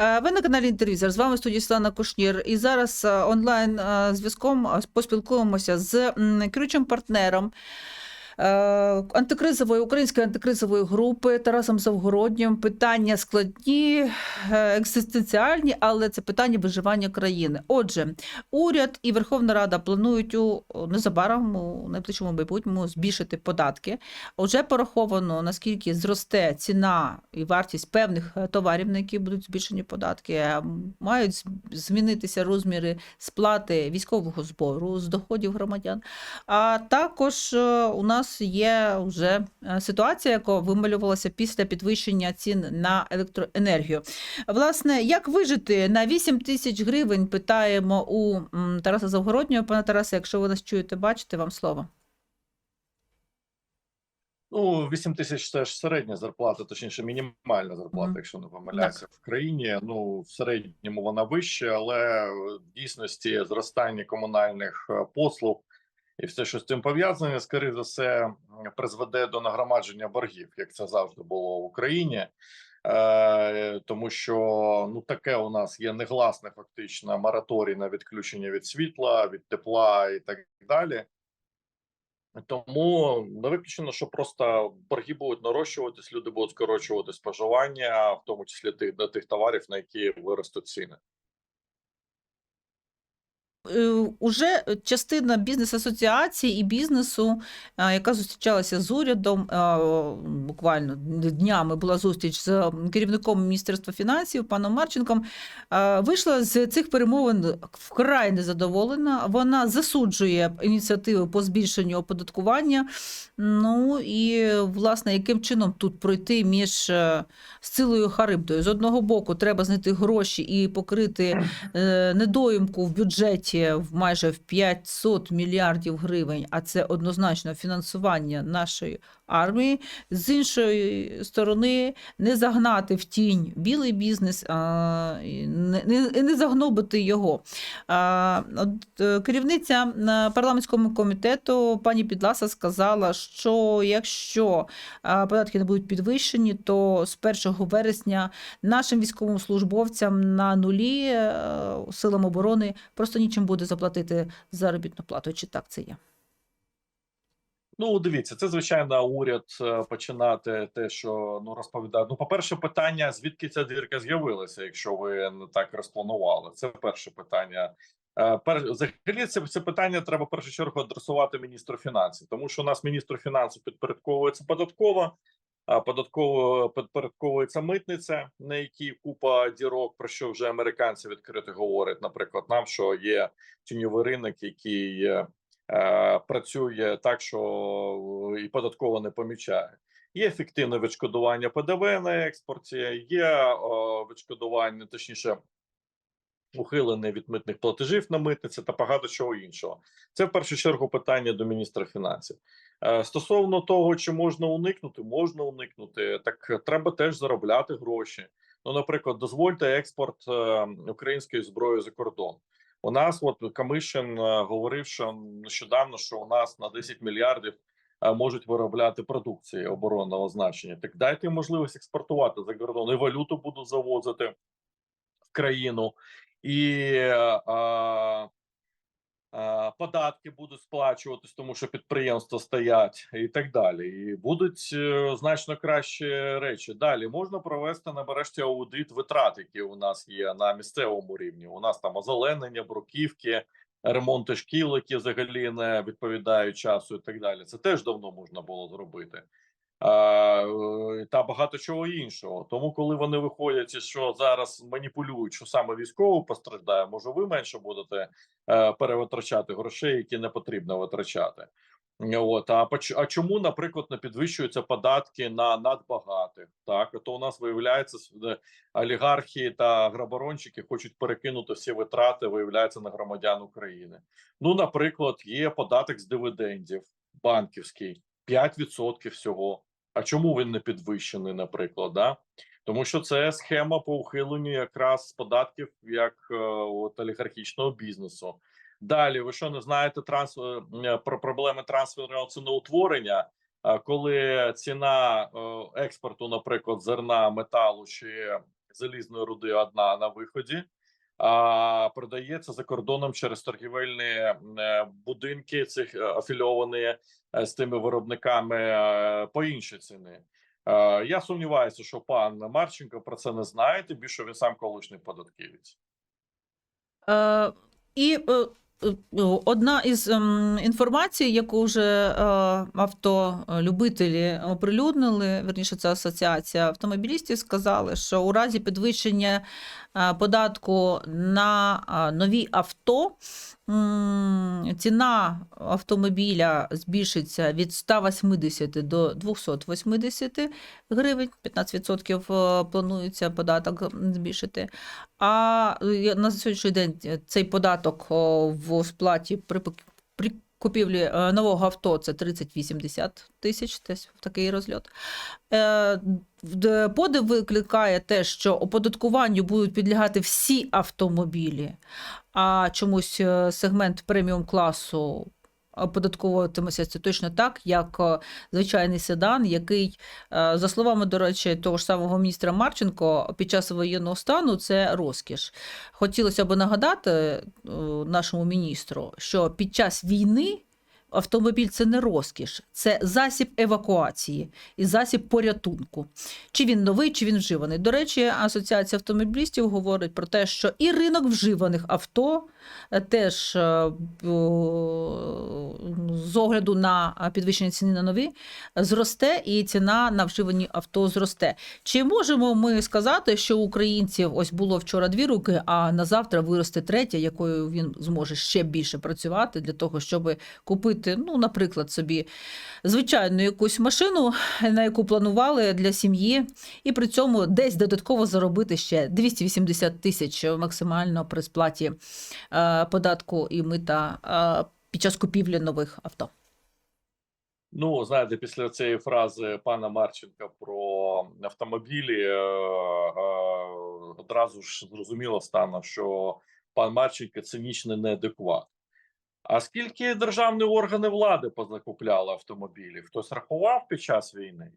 Е, Ви на каналі Інтервізор. З вами в студії Слана Кушнір. І зараз е, онлайн е, зв'язком поспілкуємося з керуючим партнером антикризової української антикризової групи Тарасом Завгороднім. Питання складні, е, екзистенціальні, але це питання виживання країни. Отже, уряд і Верховна Рада планують у незабаром у найближчому майбутньому збільшити податки. Вже пораховано, наскільки зросте ціна і вартість певних е, товарів, на які будуть збільшені податки. Е, Мають змінитися розміри сплати військового збору з доходів громадян. А також е, у нас є вже е, ситуація, яка вималювалася після підвищення цін на електроенергію. Власне, як вижити на 8 тисяч гривень? Питаємо у Тараса Завгороднього. Пане Тарасе, якщо ви нас чуєте, бачите, вам слово. Ну, 8 тисяч це ж середня зарплата, точніше, мінімальна зарплата, Мгм. якщо не помиляюся, в країні. Ну, в середньому вона вища, але в дійсності зростання комунальних е, послуг і все, що з цим пов'язане, скоріше за все, призведе до нагромадження боргів, як це завжди було в Україні. Е, тому що ну таке у нас є негласне фактично мораторій на відключення від світла, від тепла і так далі. Тому не виключено, що просто борги будуть нарощуватись, люди будуть скорочувати споживання, в тому числі тих до тих товарів, на які виростуть ціни. Е, Уже частина бізнес-асоціації і бізнесу, е, яка зустрічалася з урядом, е, буквально днями була зустріч з керівником Міністерства фінансів паном Марченком, вийшла з цих перемовин вкрай незадоволена. Вона засуджує ініціативи по збільшенню оподаткування. Ну і власне, яким чином тут пройти між е, Харибдою? З одного боку, треба знайти гроші і покрити недоїмку в бюджеті в майже в 500 мільярдів гривень, а це однозначно фінансування нашої армії. З іншої сторони, не загнати в тінь білий бізнес, і не, не, загнобити його. Е, керівниця е, парламентського комітету пані Підласа сказала, що якщо податки не будуть підвищені, то з 1 вересня нашим військовим службовцям на нулі е, силам оборони просто нічим буде заплатити заробітну плату. Чи так це є? Ну, дивіться, це звичайно уряд е, починати те, що ну розповідає. Ну, по-перше, питання: звідки ця дірка з'явилася, якщо ви не так розпланували? Це перше питання. Е, Пер взагалі, це, це питання треба в першу чергу адресувати міністру фінансів, тому що у нас міністру фінансів підпорядковується податкова, а податково підпорядковується митниця, на якій купа дірок, про що вже американці відкрито говорять. Наприклад, нам що є тіньовий ринок, який працює так, що і податково не помічає. Є ефективне відшкодування ПДВ на експорті, є о, відшкодування, точніше, ухилене від митних платежів на митниці та багато чого іншого. Це в першу чергу питання до міністра фінансів. Е, Стосовно того, чи можна уникнути, можна уникнути. Так треба теж заробляти гроші. Ну, наприклад, дозвольте експорт е, української зброї за кордон. У нас, от Камишин е, говорив, що нещодавно, що у нас на 10 мільярдів е, можуть виробляти продукції оборонного значення. Так дайте можливість експортувати за кордон і валюту будуть завозити в країну, і е, е, податки будуть сплачуватись, тому що підприємства стоять і так далі. І будуть е, значно кращі речі. Далі можна провести нарешті аудит витрат, які у нас є на місцевому рівні. У нас там озеленення, бруківки, ремонти шкіл, які взагалі не відповідають часу, і так далі. Це теж давно можна було зробити. Е, та багато чого іншого. Тому, коли вони виходять, що зараз маніпулюють, що саме військово постраждає, може, ви менше будете е, перевитрачати грошей, які не потрібно витрачати. От а а чому, наприклад, не підвищуються податки на надбагатих? Так, то у нас виявляється олігархи та граборончики хочуть перекинути всі витрати, виявляється на громадян України. Ну, наприклад, є податок з дивідендів банківський 5% всього. А чому він не підвищений, наприклад? Да? Тому що це схема по ухиленню якраз податків як е, от олігархічного бізнесу. Далі, ви що не знаєте транс... е, про проблеми трансферного ціноутворення? Коли ціна е, експорту, наприклад, зерна, металу чи залізної руди одна на виході, продається за кордоном через торгівельні е, будинки цих е, афільовані е, з тими виробниками по іншій ціні. Е, Я сумніваюся, що пан Марченко про це не знає, тим більше він сам колишній податківець. Е, І е, одна із ем, інформацій, яку вже е, автолюбителі оприлюднили, верніше, це асоціація автомобілістів, сказали, що у разі підвищення е, податку на е, нові авто ціна автомобіля збільшиться від 180 до 280 гривень, 15% планується податок збільшити. А е, на сьогоднішній день цей податок в сплаті при купівлі е, нового авто це 30-80 тисяч, десь в такий розльот. Подив викликає те, що оподаткуванню будуть підлягати всі автомобілі, а чомусь е, сегмент преміум класу оподатковуватиметься це точно так, як е, звичайний седан, який, е, за словами, до речі, того ж самого міністра Марченко, під час воєнного стану це розкіш. Хотілося б нагадати нашому міністру, що під час війни автомобіль це не розкіш, це засіб евакуації і засіб порятунку. Чи він новий, чи він вживаний. До речі, Асоціація автомобілістів говорить про те, що і ринок вживаних авто е, теж е, з огляду на підвищення ціни на нові зросте, і ціна на вживані авто зросте. Чи можемо ми сказати, що українців ось було вчора дві руки, а на завтра виросте третя, якою він зможе ще більше працювати для того, щоб купити, ну, наприклад, собі звичайну якусь машину, на яку планували для сім'ї, і при цьому десь додатково заробити ще 280 тисяч максимально при сплаті е, податку і мита е, під час купівлі нових авто. Ну, знаєте, після цієї фрази пана Марченка про автомобілі е, е, одразу ж зрозуміло стане, що пан Марченко цинічний неадекват. А скільки державні органи влади позакупляли автомобілів? Хтось рахував під час війни?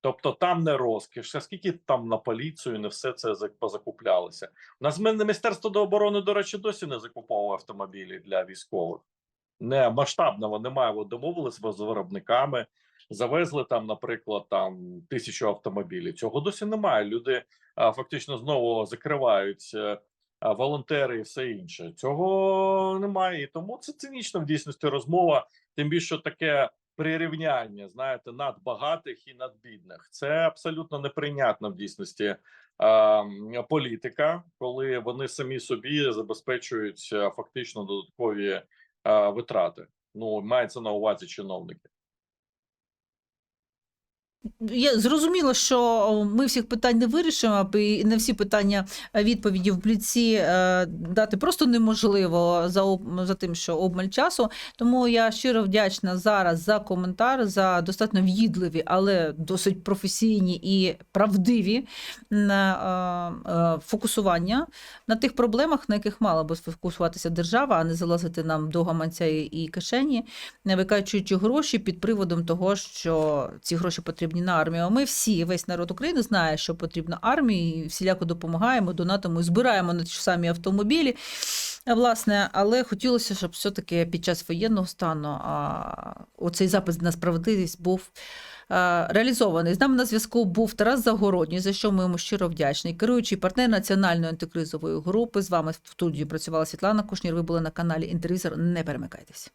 Тобто там не розкіш, а скільки там на поліцію не все це позакуплялося. У нас Мін- Міністерство до оборони, до речі, досі не закуповує автомобілі для військових не масштабного немає. От домовились з виробниками, завезли там, наприклад, там тисячу автомобілів. Цього досі немає. Люди а, фактично знову закривають волонтери і все інше. Цього немає. І тому це цинічна в дійсності розмова. Тим більше таке прирівняння, знаєте, над багатих і над бідних. Це абсолютно неприйнятна в дійсності. м, Політика, коли вони самі собі забезпечують е, фактично додаткові е, витрати. Ну, мається на увазі чиновники. Я зрозуміло, що ми всіх питань не вирішимо, і не всі питання е, відповіді в бліці е, дати просто неможливо за, за тим, що обмаль часу. Тому я щиро вдячна зараз за коментар, за достатньо в'їдливі, але досить професійні і правдиві е, фокусування на тих проблемах, на яких мала би сфокусуватися держава, а не залазити нам до гаманця і кишені, не викачуючи гроші під приводом того, що ці гроші потрібні на армію. А ми всі, весь народ України знає, що потрібно армії, і всіляко допомагаємо, донатимо, збираємо на ті ж самі автомобілі. Власне, але хотілося, щоб все-таки під час воєнного стану а, оцей запис на справедливість був а, реалізований. З нами на зв'язку був Тарас Загородній, за що ми йому щиро вдячні. Керуючий партнер національної антикризової групи. З вами в студії працювала Світлана Кушнір. Ви були на каналі Інтервізор. Не перемикайтесь.